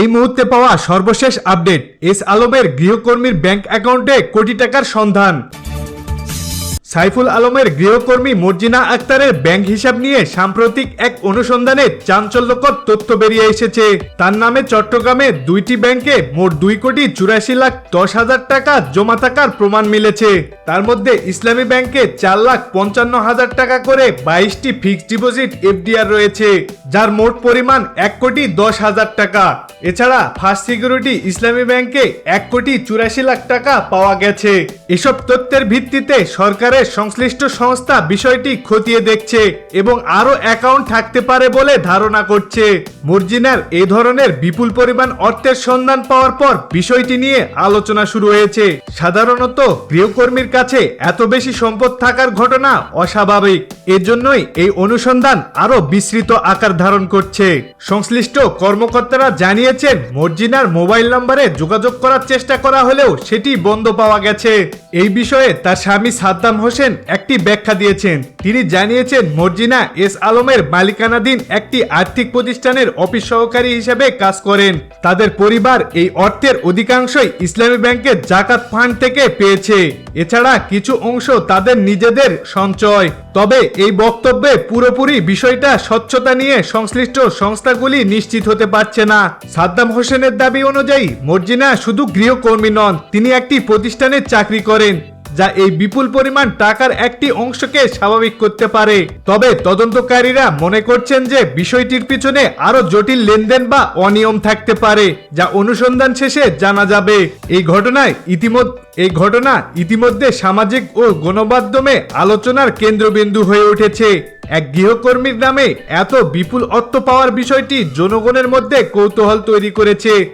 এই মুহূর্তে পাওয়া সর্বশেষ আপডেট এস আলমের গৃহকর্মীর ব্যাংক অ্যাকাউন্টে কোটি টাকার সন্ধান। সাইফুল আলমের গৃহকর্মী মর্জিনা আক্তারের ব্যাংক হিসাব নিয়ে সাম্প্রতিক এক অনুসন্ধানে চাঞ্চল্যকর তথ্য বেরিয়ে এসেছে। তার নামে চট্টগ্রামে দুইটি ব্যাংকে মোট দুই কোটি চুরাশি লাখ দশ হাজার টাকা জমা থাকার প্রমাণ মিলেছে। তার মধ্যে ইসলামী ব্যাংকে চার লাখ পঞ্চান্ন হাজার টাকা করে বাইশটি ফিক্সড ডিপোজিট এফডিআর রয়েছে, যার মোট পরিমাণ এক কোটি দশ হাজার টাকা। এছাড়া ফার্স্ট সিকিউরিটি ইসলামী ব্যাংকে এক কোটি চুরাশি লাখ টাকা পাওয়া গেছে। এসব তথ্যের ভিত্তিতে সরকারের সংশ্লিষ্ট সংস্থা বিষয়টি খতিয়ে দেখছে এবং আরও অ্যাকাউন্ট থাকতে পারে বলে ধারণা করছে। মর্জিনার এই ধরনের বিপুল পরিমাণ অর্থের সন্ধান পাওয়ার পর বিষয়টি নিয়ে আলোচনা শুরু হয়েছে। সাধারণত গৃহকর্মীর কাছে এত বেশি সম্পদ থাকার ঘটনা অস্বাভাবিক। এজন্যই এই অনুসন্ধান আরও বিস্তৃত আকার ধারণ করছে। সংশ্লিষ্ট কর্মকর্তারা জানিয়েছেন, মর্জিনার মোবাইল নম্বরে যোগাযোগ করার চেষ্টা করা হলেও সেটি বন্ধ পাওয়া গেছে। বিষয়ে তার স্বামী সাদ্দাম হোসেন একটি ব্যাখ্যা দিয়েছেন। তিনি জানিয়েছেন, মর্জিনা এস আলমের মালিকানাধীন একটি আর্থিক প্রতিষ্ঠানের অফিস সহকারী হিসেবে কাজ করেন। তাদের পরিবার এই অর্থের অধিকাংশই ইসলামী ব্যাংকের জাকাত ফান্ড থেকে পেয়েছে। এছাড়া কিছু অংশ তাদের নিজেদের সঞ্চয়। তবে এই বক্তব্যে পুরোপুরি বিষয়টা স্বচ্ছতা নিয়ে সংশ্লিষ্ট সংস্থাগুলি নিশ্চিত হতে পারছে না। সাদ্দাম হোসেনের দাবি অনুযায়ী, মর্জিনা শুধু গৃহকর্মী নন, তিনি একটি প্রতিষ্ঠানে চাকরি করেন। যা এই বিপুল পরিমাণ টাকার একটি অংশকে স্বাভাবিক করতে পারে। তবে তদন্তকারীরা মনে করছেন যে বিষয়টির পিছনে আরও জটিল লেনদেন বা অনিয়ম থাকতে পারে, যা অনুসন্ধান শেষে জানা যাবে। এই ঘটনায় ইতিমধ্যে, এই ঘটনা ইতিমধ্যে সামাজিক ও গণমাধ্যমে আলোচনার কেন্দ্রবিন্দু হয়ে উঠেছে। এক গৃহকর্মীর নামে এত বিপুল অর্থ পাওয়ার বিষয়টি জনগণের মধ্যে কৌতূহল তৈরি করেছে।